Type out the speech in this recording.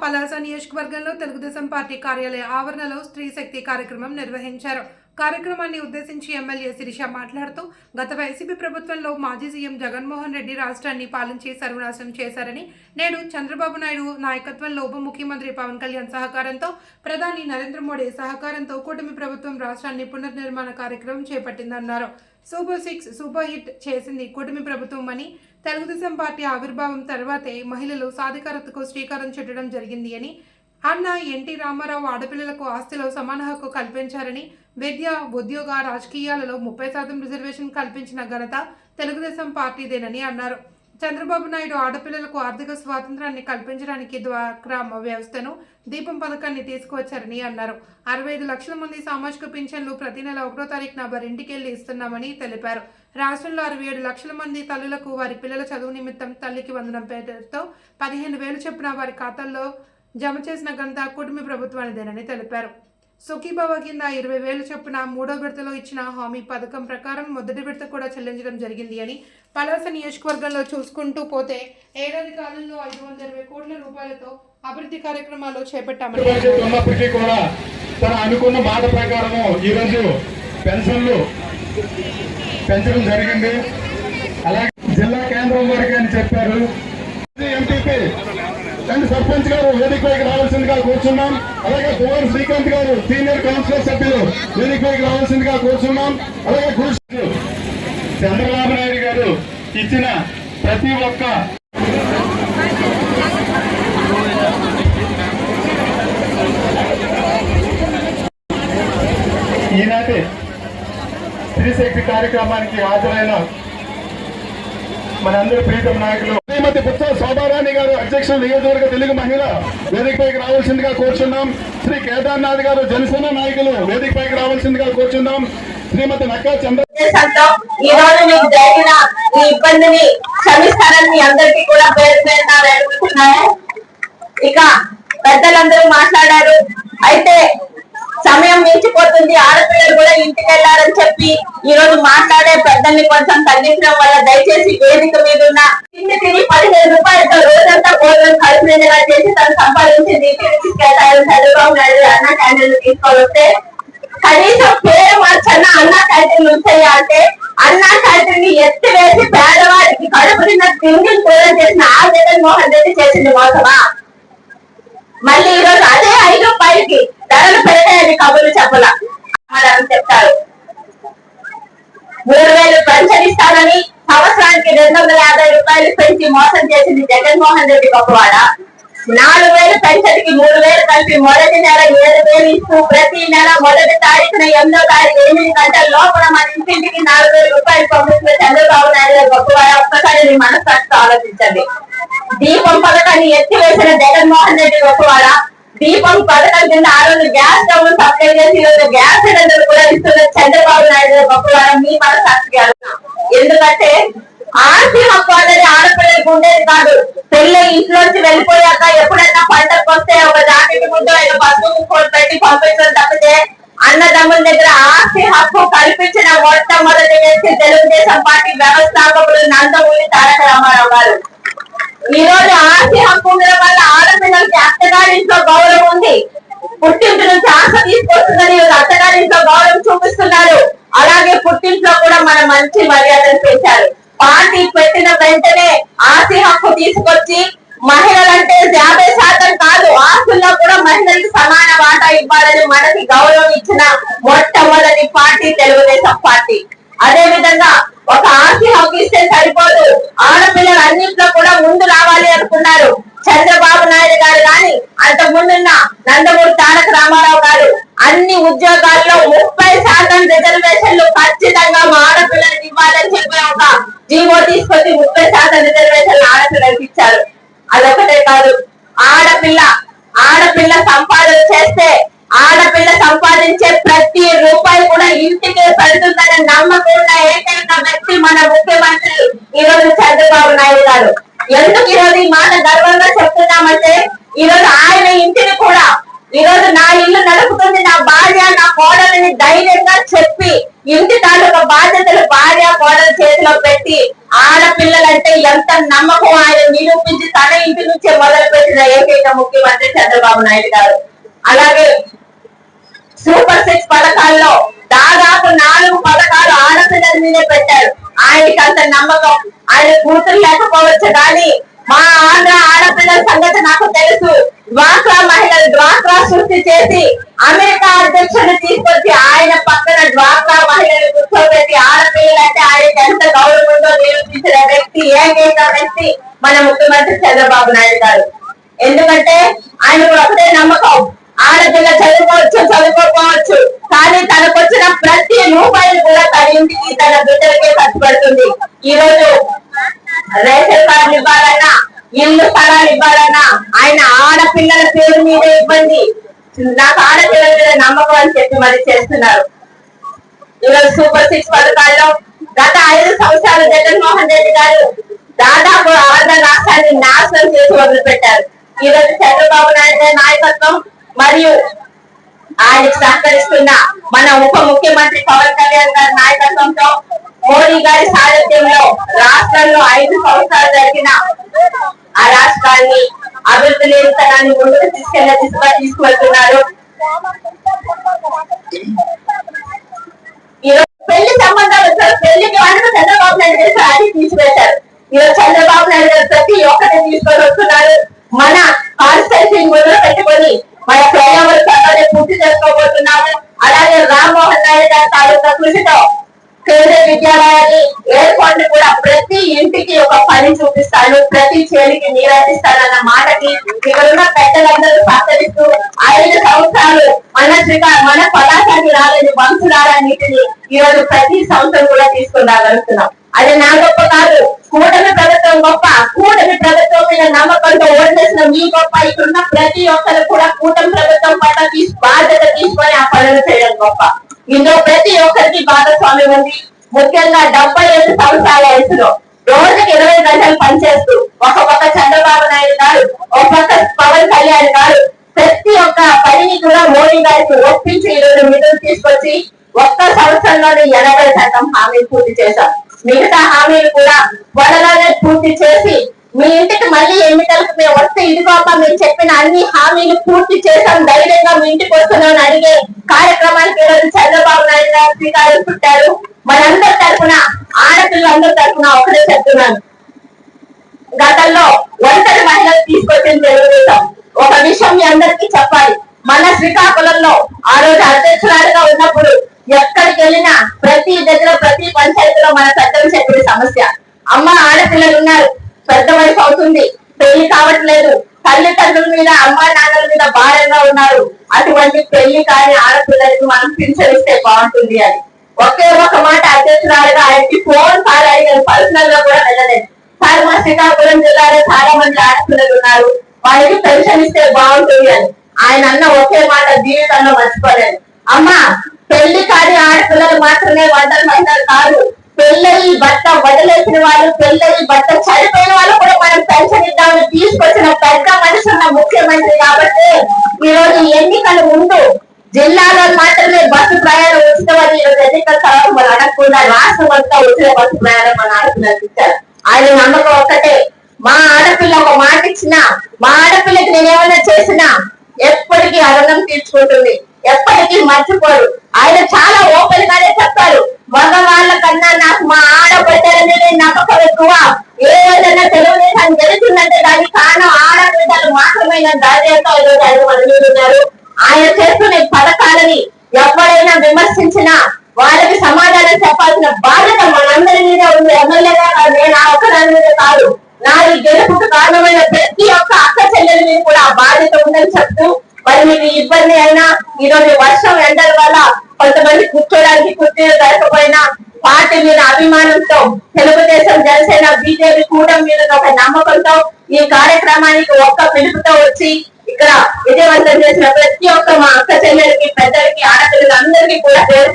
పలాస నియోజకవర్గంలో తెలుగుదేశం పార్టీ కార్యాలయ ఆవరణలో స్త్రీ శక్తి కార్యక్రమం నిర్వహించారు. కార్యక్రమాన్ని ఉద్దేశించి ఎమ్మెల్యే శిరీష మాట్లాడుతూ గత వైసీపీ ప్రభుత్వంలో మాజీ సీఎం జగన్మోహన్ రెడ్డి రాష్ట్రాన్ని పాలించి సర్వనాశనం చేశారని నేడు చంద్రబాబు నాయుడు నాయకత్వంలో ఉప ముఖ్యమంత్రి పవన్ కళ్యాణ్ సహకారంతో ప్రధాని నరేంద్ర మోడీ సహకారంతో కూటమి ప్రభుత్వం రాష్ట్రాన్ని పునర్నిర్మాణ కార్యక్రమం చేపట్టిందన్నారు. సూపర్ సిక్స్ సూపర్ హిట్ చేసింది కూటమి ప్రభుత్వం అని తెలుగుదేశం పార్టీ ఆవిర్భావం తర్వాతే మహిళలు సాధికారతకు శ్రీకారం చుట్టడం జరిగింది అని అన్న ఎన్టీ రామారావు ఆడపిల్లలకు ఆస్తిలో సమాన హక్కు కల్పించారని విద్య ఉద్యోగ రాజకీయాలలో ముప్పై శాతం రిజర్వేషన్ కల్పించిన ఘనత తెలుగుదేశం పార్టీదేనని అన్నారు. చంద్రబాబు నాయుడు ఆడపిల్లలకు ఆర్థిక స్వాతంత్రాన్ని కల్పించడానికి ద్వారా వ్యవస్థను దీపం పథకాన్ని తీసుకువచ్చారని అన్నారు. అరవై ఐదు లక్షల మంది సామాజిక పింఛన్లు ప్రతి నెల ఒకటో తారీఖున వారింటికెళ్ళి ఇస్తున్నామని తెలిపారు. రాష్ట్రంలో అరవై ఏడు లక్షల మంది తల్లులకు వారి పిల్లల చదువు నిమిత్తం తల్లికి వందనం పేరుతో పదిహేను వేలు చొప్పున వారి ఖాతాల్లో జమ చేసిన ఘనత కుటుంబ ప్రభుత్వానిదేనని తెలిపారు. సుఖీభవ కింద ఇరవై వేలు చొప్పున మూడో విడతలో ఇచ్చిన హామీ పథకం ప్రకారం మొదటి విడత కూడా చెల్లించడం జరిగింది అని పలాస నియోజకవర్గంలో చూసుకుంటూ పోతే ఏడాది కాలంలో ఐదు వందల ఇరవై కోట్ల రూపాయలతో అభివృద్ధి కార్యక్రమాలు చేపట్టామని కూడా తన అనుకున్న మాట ప్రకారము ఈరోజు పెన్షన్లు పెంచడం జరిగింది. అలాగే జిల్లా కేంద్రం వరకు అని చెప్పారు. ఎంపీపీ అండ్ సర్పంచ్ గారు వేదికపైకి రావాల్సిందిగా కూర్చున్నాం. అలాగే కుమార్ శ్రీకాంత్ గారు సీనియర్ కౌన్సిలర్ సభ్యులు వేదికపైకి రావాల్సిందిగా కూర్చున్నాం. అలాగే కూర్చు చంద్రబాబు నాయుడు గారు ఇచ్చిన ప్రతి ఒక్క ఈనాటి స్త్రీశక్తి కార్యక్రమానికి హాజరైన మనందరి ప్రీతం నాయకులు. శ్రీమతి బుత్స శోభారాణి గారు అధ్యక్షులు నియోజకవర్గ తెలుగు మహిళ వేదికపైకి రావాల్సిందిగా కోరుచున్నాం. శ్రీ కేదార్నాథ్ గారు జనసేన నాయకులు వేదికపైకి రావాల్సిందిగా కోరుచున్నాం. శ్రీమతి నక్కా చంద్ర ఈ రోజు మీకు జరిగిన ఈ ఇబ్బందిని క్షమిస్తారని అందరికీ కూడా పేరు పేరున ఇక పెద్దలందరూ మాట్లాడారు. అయితే సమయం మించిపోతుంది. ఆడపిల్లలు ఇంటికి వెళ్ళారని చెప్పి ఈ రోజు మాట్లాడే పెద్దల్ని కొంచెం తగ్గించడం వల్ల దయచేసి వేదిక మీద ఉన్న తిండి తిని పదిహేను రూపాయలతో రోజంతా భోజనం కడుపు చేసి తను సంపాదించింది కేటాయాలు చంద్రబాబు నాయుడు అన్న క్యాంటీన్లు తీసుకొని కనీసం పేరు మార్చన్న అన్న క్యాంటీన్ ఉంటాయా అంటే అన్న క్యాంటీన్ని ఎత్తివేసి పేదవారికి కడుపు నిన్న తిండి కూడా చేసిన ఆ జగన్మోహన్ రెడ్డి చేసింది మోసమా? మళ్ళీ ఈ రోజు అదే ఐదు రూపాయలకి ధరలు పెరిగాయని కబుర్లు చెప్పలా. సమాధానం చెప్తారు మూడు వేలు పెన్షన్ ఇస్తానని సంవత్సరానికి రెండు వందల యాభై రూపాయలు పెంచి మోసం చేసింది జగన్మోహన్ రెడ్డి గొప్పవాడ నాలుగు వేలు పెన్షన్కి మూడు వేలు కలిపి మొదటి నెల ఏడు వేలు ఇస్తూ ప్రతి నెల మొదటి తారీఖున ఎనిమిదో తారీఖు ఎనిమిది గంటల లోపల మన ఇంటింటికి నాలుగు వేల రూపాయలు పంపిస్తున్న చంద్రబాబు నాయుడు గారు గొప్పవాడ ఒక్కసారి మీ ఆలోచించండి. దీపం పథకాన్ని ఎత్తివేసిన జగన్మోహన్ రెడ్డి గొప్పవాడ దీపం పథకం కింద ఆ రోజు గ్యాస్ స్టవ్ సప్లై చేసి ఈ రోజు గ్యాస్ సిలిండర్ కూడా ఇస్తున్న చంద్రబాబు నాయుడు గారు మీ మన సాక్షిగా ఎందుకంటే ఆస్తి హక్కు అనేది ఆడపిల్లలకు ఉండేది కాదు. పెళ్ళి ఇంట్లోంచి వెళ్ళిపోయాక ఎప్పుడైనా పంటకు వస్తే ఒక జాకెట్ ముందు ఆయన పసుపు కూడా పెట్టి పంపించడం తప్పితే అన్నదమ్ముల దగ్గర ఆస్తి హక్కు కల్పించిన మొట్టమొదటి వ్యక్తి తెలుగుదేశం పార్టీ వ్యవస్థాపకుడు నందమూరి తారక రామారావు గారు. ఈ రోజు ఆస్తి హక్కు ఉండడం వల్ల ఆడపిల్లలకి అత్తగారి ఇంట్లో గౌరవం ఉంది. పుట్టింటి నుంచి ఆశ తీసుకొస్తుందని అత్తగారి అత్తగారింట్లో గౌరవం చూపిస్తున్నారు. అలాగే పుట్టింట్లో కూడా మన మంచి మర్యాదలు పెంచారు పార్టీ పెట్టిన వెంటనే ఆస్తి హక్కు తీసుకొచ్చి మహిళలంటే యాభై శాతం కాదు ఆస్తుల్లో కూడా మహిళలకు సమాన వాటా ఇవ్వాలని మనకి గౌరవం ఇచ్చిన మొట్టమొదటి పార్టీ తెలుగుదేశం పార్టీ. అదే విధంగా ఒక ఆస్తి హక్కు ఇస్తే సరిపోదు. ఆడపిల్లలు అన్నింటిలో కూడా ముందు రావాలి అనుకున్నారు. చంద్రబాబు నాయుడు గారు కానీ అంత ముందున్న నందమూరి తారక రామారావు గారు అన్ని ఉద్యోగాల్లో ముప్పై శాతం రిజర్వేషన్లు ఖచ్చితంగా మా ఆడపిల్లలకి ఇవ్వాలని చెప్పి ఒక జీవో తీసుకొచ్చి ముప్పై శాతం రిజర్వేషన్లు ఆడపిల్లలకి ఇచ్చారు. అదొకటే కాదు ఆడపిల్ల ఆడపిల్ల సంపాదన చేస్తే ఆడపిల్ల సంపాదించే ప్రతి రూపాయి కూడా ఇంటికి పెడుతుందనే నమ్మకం ఉన్న ఏకైక వ్యక్తి మన ముఖ్యమంత్రి ఈ రోజు చంద్రబాబు నాయుడు గారు. ఎందుకు ఈ రోజు ఈ మాట గర్వంగా చెప్తున్నామంటే ఈ రోజు ఆయన ఇంటిని కూడా ఈ రోజు నా ఇల్లు నడుపుతుంది నా భార్య నా కోడలిని ధైర్యంగా చెప్పి ఇంటి తాలూకా బాధ్యతలు భార్య కోడల చేతిలో పెట్టి ఆడపిల్లలంటే ఎంత నమ్మకం ఆయన నిరూపించి తన ఇంటి నుంచే మొదలు పెట్టిన ఏకైక ముఖ్యమంత్రి చంద్రబాబు నాయుడు గారు. అలాగే సూపర్ సిక్స్ పథకాల్లో దాదాపు నాలుగు పథకాలు ఆడపిల్లల మీదే పెట్టారు. ఆయనకి అంత నమ్మకం. ఆయన కూతురు లేకపోవచ్చు కానీ మా ఆంధ్ర ఆడపిల్లల సంగతి నాకు తెలుసు. డ్వాక్రా మహిళలు డ్వాక్రా సృష్టి చేసి అమెరికా అధ్యక్షుడు తీసుకొచ్చి ఆయన పక్కన డ్వాక్రా మహిళలు కూర్చోబెట్టి ఆడపిల్లలంటే ఆయనకి ఎంత గౌరవం ఉందో నిరూపించిన వ్యక్తి ఏకైక వ్యక్తి మన ముఖ్యమంత్రి చంద్రబాబు నాయుడు గారు. ఎందుకంటే ఆయన కూడా ఒకటే నమ్మకం. ఆడపిల్ల చదువుకోవచ్చు చదువుకోకపోవచ్చు. కానీ తనకు వచ్చిన ప్రతి రూపాయలు కూడా తన ఇంటికి తన బిడ్డలకే ఖర్చు పెడుతుంది. ఈ రోజు రేషన్ కార్డు ఇవ్వాలన్నా ఇల్లు స్థలాలు ఇవ్వాలన్నా ఆయన ఆడపిల్లల పేరు మీద ఇబ్బంది నాకు ఆడపిల్లల మీద నమ్మకం అని చెప్పి మరి చేస్తున్నారు. ఈరోజు సూపర్ సిక్స్ పథకాల్లో గత ఐదు సంవత్సరాలు జగన్మోహన్ రెడ్డి గారు దాదాపు ఆంధ్ర రాష్ట్రాన్ని నాశనం చేసి వదిలిపెట్టారు. ఈరోజు చంద్రబాబు నాయుడు నాయకత్వం మరియు ఆయనకు సహకరిస్తున్న మన ఉప ముఖ్యమంత్రి పవన్ కళ్యాణ్ గారి నాయకత్వంతో మోడీ గారి సారథ్యంలో రాష్ట్రంలో ఐదు సంవత్సరాలు జరిగిన ఆ రాష్ట్రాన్ని అభివృద్ధి నిరంతరాన్ని ముందుకు తీసుకెళ్ళే దిశగా తీసుకువెళ్తున్నారు. పెళ్ళి సంబంధాలు వచ్చారు. పెళ్ళికి వాళ్ళు చంద్రబాబు నాయుడు గారు అది తీసివేశారు ఈరోజు చంద్రబాబు నాయుడు గారు ప్రతి ఒక్కటి తీసుకొని వస్తున్నారు. మన కాన్స్టెన్సీ మొదలు పెట్టుకొని మన ఫ్లైఓవర్ త్వరలోనే పూర్తి చేసుకోబోతున్నాము. అలాగే రామ్మోహన్ నాయుడు గారి తాలూకా కృషితో కేంద్ర విద్యాలయాన్ని ఏర్పాటు కూడా ప్రతి ఇంటికి ఒక పని చూపిస్తాను. ప్రతి చేలికి నీరందిస్తానన్న మాటకి ఇక్కడున్న పెద్దలందరూ సహకరిస్తూ ఐదు సంవత్సరాలు మన శ్రీకా మన పదార్థాన్ని రాలని వంశురాలన్నిటిని ఈ రోజు ప్రతి సంవత్సరం కూడా తీసుకుని రాగలుగుతున్నాం అది నా గొప్ప కాదు. కూటమి ప్రభుత్వం గొప్ప కూటమి ప్రభుత్వం మీద నమ్మకంతో ఓటేసిన మీ గొప్ప ఇక్కడున్న ప్రతి ఒక్కరు కూడా కూటమి ప్రభుత్వం పట్ల తీసు బాధ్యత తీసుకొని ఆ పనులు చేయడం గొప్ప. ఇందులో ప్రతి ఒక్కరికి భాగస్వామ్యం ఉంది. ముఖ్యంగా డెబ్బై ఐదు సంవత్సరాల వయసులో రోజుకి ఇరవై గంటలు పనిచేస్తూ ఒక పక్క చంద్రబాబు నాయుడు గారు ఒక పక్క పవన్ కళ్యాణ్ గారు ప్రతి ఒక్క పనిని కూడా మోడీ గారికి ఒప్పించి ఈరోజు నిధులు తీసుకొచ్చి ఒక్క సంవత్సరంలోనే ఎనభై శాతం హామీ పూర్తి చేశాం మిగతా హామీలు కూడా త్వరలోనే పూర్తి చేసి మీ ఇంటికి మళ్ళీ ఎన్నికలకు మేము వస్తే ఇదిగో మీరు చెప్పిన అన్ని హామీలు పూర్తి చేశాం. ధైర్యంగా మీ ఇంటికి వస్తున్నాం అడిగే కార్యక్రమానికి ఈరోజు చంద్రబాబు నాయుడు గారు శ్రీకారం చుట్టారు. మనందరి తరఫున ఆడపిల్లలందరి తరఫున ఒకటే చెప్తున్నాను. గతంలో ఒంటరి మహిళలు తీసుకొచ్చిన తెలుగుదేశం. ఒక విషయం మీ అందరికీ చెప్పాలి. మన శ్రీకాకుళంలో ఆ రోజు అధ్యక్షురాలుగా ఉన్నప్పుడు ఎక్కడికి వెళ్ళినా ప్రతి దగ్గర ప్రతి పంచాయతీలో మన పెద్దలు చెప్పిన సమస్య. అమ్మ ఆడపిల్లలు ఉన్నారు. పెద్ద వయసు అవుతుంది. పెళ్ళి కావట్లేదు. తల్లిదండ్రుల మీద అమ్మా నాన్నల మీద భారంగా ఉన్నారు. అటువంటి పెళ్ళి కాని ఆడపిల్లలకు మనం పింఛనిస్తే బాగుంటుంది అని. ఒకే ఒక మాట అధ్యక్షురాలుగా ఆయనకి ఫోన్ సార్ అడిగారు పర్సనల్గా కూడా వెళ్ళలేదు. సార్ మా శ్రీకాకుళం జిల్లాలో చాలా మంది ఆడపిల్లలు ఉన్నారు. వాళ్ళకి పెన్షన్ ఇస్తే బాగుంటుంది అని. ఆయన అన్న ఒకే మాట జీవితంలో మర్చిపోలేదు. అమ్మా పెళ్ళి కాని ఆడపిల్లలు మాత్రమే వంటలు మహిళలు కాదు. పెళ్ళయి బట్ట వదిలేసిన వాళ్ళు పెళ్ళయి బట్ట చనిపోయిన వాళ్ళు కూడా మనం పెన్షన్ ఇద్దామని తీసుకొచ్చిన పెద్ద మనిషి ఉన్న ముఖ్యమంత్రి కాబట్టి ఈ రోజు ఎన్నికల ముందు జిల్లాలో మాత్రమే బస్సు ప్రయాణం ఉచితమని ఈ ఎన్నికల తర్వాత మనం అడగకుండా రాష్ట్రం అంతా ఉచిత బస్సు ప్రయాణం మన ఆడపిల్లలకు ఇచ్చారు ఆయన నమ్మకం ఒక్కటే. మా ఆడపిల్ల ఒక మాట ఇచ్చినా మా ఆడపిల్లకి నేనేమైనా ఏమైనా చేసినా ఎప్పటికీ అరుణం తీర్చుకుంటుంది. ఎప్పటికీ మర్చిపోరు. ఆయన చాలా ఓపెన్ గానే చెప్తారు మగవాళ్ళ కన్నా నాకు మా ఆడబిడ్డల మీద నమ్మకం ఎక్కువ. ఏ విధంగా తెలుగుదేశం గెలుస్తుందంటే దానికి కారణం ఆడబిడ్డలు మాత్రమే ధైర్యంతో ఉన్నారు. ఆయన చేస్తున్న పథకాలని ఎవరైనా విమర్శించినా వాళ్ళకి సమాధానం చెప్పాల్సిన బాధ్యత మనందరి మీద ఉంది. ఎమ్మెల్యేగా కాదు, నేను ఆ ఒక్కదాని మీద కాదు. నా ఈ గెలుపుకు కారణమైన ప్రతి ఒక్క అక్క చెల్లెల మీద కూడా ఆ బాధ్యత ఉందని చెప్తూ మరి మీకు ఇబ్బంది అయినా ఈ రోజు వర్షం ఎండల వల్ల కొంతమంది కూర్చోడానికి కుర్చీలు దొరకపోయినా పార్టీ మీద అభిమానంతో తెలుగుదేశం జనసేన బీజేపీ కూడా మీద ఒక నమ్మకంతో ఈ కార్యక్రమానికి ఒక్క పిలుపుతో వచ్చి ఇక్కడ విజయవంతం చేసిన ప్రతి ఒక్క మా అక్క చెల్లెలకి పెద్దలకి ఆడపిల్లలందరికీ కూడా పేరు